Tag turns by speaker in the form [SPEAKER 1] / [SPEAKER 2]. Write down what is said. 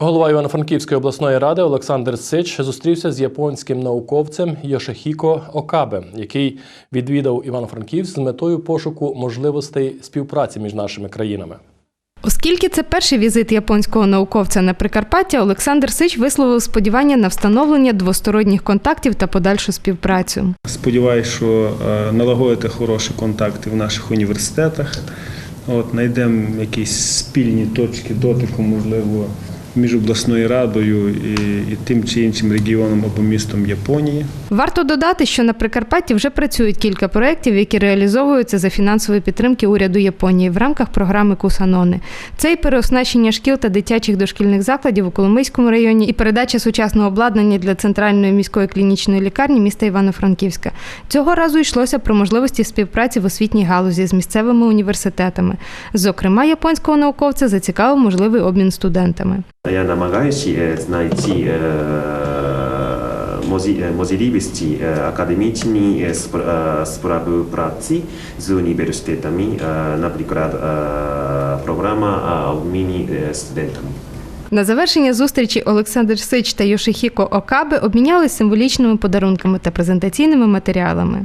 [SPEAKER 1] Голова Івано-Франківської обласної ради Олександр Сич зустрівся з японським науковцем Йошихіко Окабе, який відвідав Івано-Франківськ з метою пошуку можливостей співпраці між нашими країнами.
[SPEAKER 2] Оскільки це перший візит японського науковця на Прикарпаття, Олександр Сич висловив сподівання на встановлення двосторонніх контактів та подальшу співпрацю.
[SPEAKER 3] Сподіваюсь, що е, налагодити хороші контакти в наших університетах. От, знайдемо якісь спільні точки дотику, можливо, між обласною радою і, і тим чи іншим регіоном або містом Японії.
[SPEAKER 2] Варто додати, що на Прикарпатті вже працюють кілька проєктів, які реалізовуються за фінансової підтримки уряду Японії в рамках програми Кусанони. Це і переоснащення шкіл та дитячих дошкільних закладів у Коломийському районі, і передача сучасного обладнання для центральної міської клінічної лікарні міста Івано-Франківська. Цього разу йшлося про можливості співпраці в освітній галузі з місцевими університетами. Зокрема, японського науковця зацікавив можливий обмін студентами.
[SPEAKER 4] Я намагаюся е, знайти е, е, можливості е, академічні е, спр- е, з університетами, наприклад, програма обміну е, студентами.
[SPEAKER 2] На завершення зустрічі Олександр Сич та Йошихіко Окабе обмінялись символічними подарунками та презентаційними матеріалами.